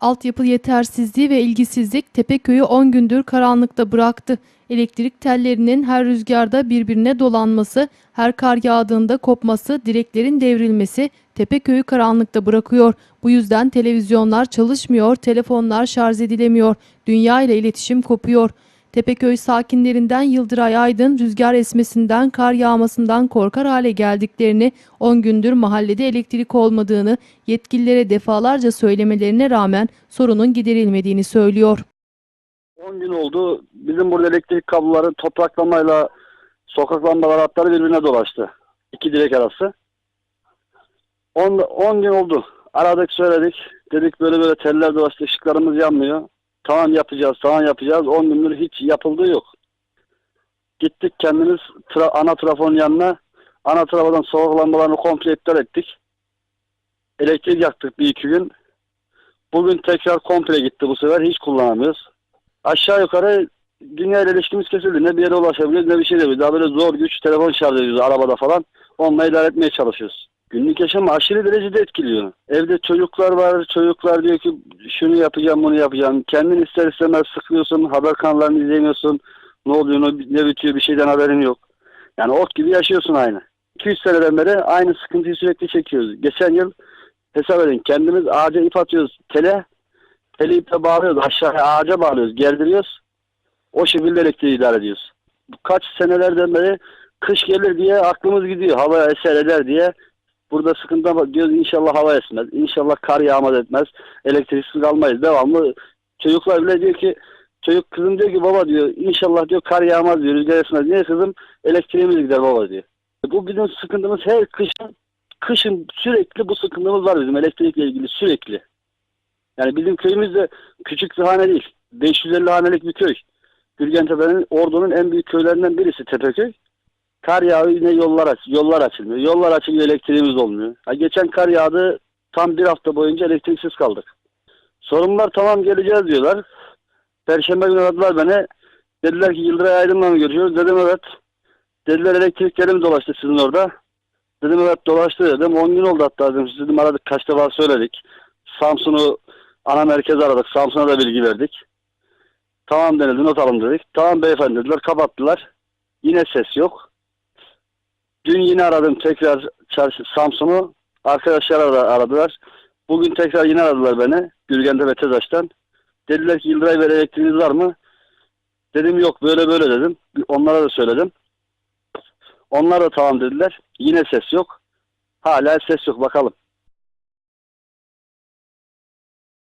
Altyapı yetersizliği ve ilgisizlik Tepeköy'ü 10 gündür karanlıkta bıraktı. Elektrik tellerinin her rüzgarda birbirine dolanması, her kar yağdığında kopması, direklerin devrilmesi Tepeköy'ü karanlıkta bırakıyor. Bu yüzden televizyonlar çalışmıyor, telefonlar şarj edilemiyor, dünya ile iletişim kopuyor. Tepeköy sakinlerinden Yıldıray Aydın rüzgar esmesinden, kar yağmasından korkar hale geldiklerini, 10 gündür mahallede elektrik olmadığını, yetkililere defalarca söylemelerine rağmen sorunun giderilmediğini söylüyor. 10 gün oldu. Bizim burada elektrik kabloları topraklamayla sokak lambaları hatları birbirine dolaştı. İki direk arası. 10, 10 gün oldu. Aradık söyledik. Dedik böyle böyle teller dolaştı ışıklarımız yanmıyor. Tamam yapacağız tamam yapacağız. 10 gündür hiç yapıldığı yok. Gittik kendimiz tra- ana trafonun yanına. Ana trafodan sokak lambalarını komple iptal ettik. Elektrik yaktık bir iki gün. Bugün tekrar komple gitti bu sefer. Hiç kullanamıyoruz. Aşağı yukarı dünya ile ilişkimiz kesildi. Ne bir yere ulaşabiliyoruz ne bir şey de. Daha böyle zor güç telefon şarj ediyoruz arabada falan. Onunla idare etmeye çalışıyoruz. Günlük yaşamı aşırı derecede etkiliyor. Evde çocuklar var. Çocuklar diyor ki şunu yapacağım bunu yapacağım. Kendin ister istemez sıkılıyorsun. Haber kanallarını izleyemiyorsun. Ne oluyor ne bitiyor bir şeyden haberin yok. Yani ot gibi yaşıyorsun aynı. 200 seneden beri aynı sıkıntıyı sürekli çekiyoruz. Geçen yıl hesap edin kendimiz ağaca ip atıyoruz tele. Tele iple bağlıyoruz aşağıya ağaca bağlıyoruz gerdiriyoruz. O şekilde elektriği idare ediyoruz. Kaç senelerden beri kış gelir diye aklımız gidiyor. Hava eser eder diye. Burada sıkıntı var. diyoruz inşallah hava esmez. İnşallah kar yağmaz etmez. Elektriksiz kalmayız. Devamlı çocuklar bile diyor ki çocuk kızım diyor ki baba diyor inşallah diyor kar yağmaz diyor rüzgar esmez. Niye kızım? Elektriğimiz gider baba diyor. Bu bizim sıkıntımız her kışın kışın sürekli bu sıkıntımız var bizim elektrikle ilgili sürekli. Yani bizim köyümüz de küçük bir hane değil. 550 hanelik bir köy. Gürgentepe'nin Ordu'nun en büyük köylerinden birisi Tepeköy. Kar yağıyor yine yollar aç, yollar açılmıyor. Yollar açılıyor elektriğimiz olmuyor. Ha, geçen kar yağdı tam bir hafta boyunca elektriksiz kaldık. Sorunlar tamam geleceğiz diyorlar. Perşembe günü aradılar beni. Dediler ki Yıldıray Aydın'la mı görüşüyoruz? Dedim evet. Dediler elektriklerim dolaştı sizin orada. Dedim evet dolaştı dedim. 10 gün oldu hatta dedim. Siz dedim aradık kaç defa söyledik. Samsun'u ana merkez aradık. Samsun'a da bilgi verdik. Tamam denildi not alın dedik. Tamam beyefendi dediler kapattılar. Yine ses yok. Dün yine aradım tekrar çarşı Samsun'u. Arkadaşlar ara- aradılar. Bugün tekrar yine aradılar beni. Gürgen'de ve Tezaş'tan. Dediler ki Yıldıray Bey elektriğiniz var mı? Dedim yok böyle böyle dedim. Onlara da söyledim. Onlar da tamam dediler. Yine ses yok. Hala ses yok bakalım.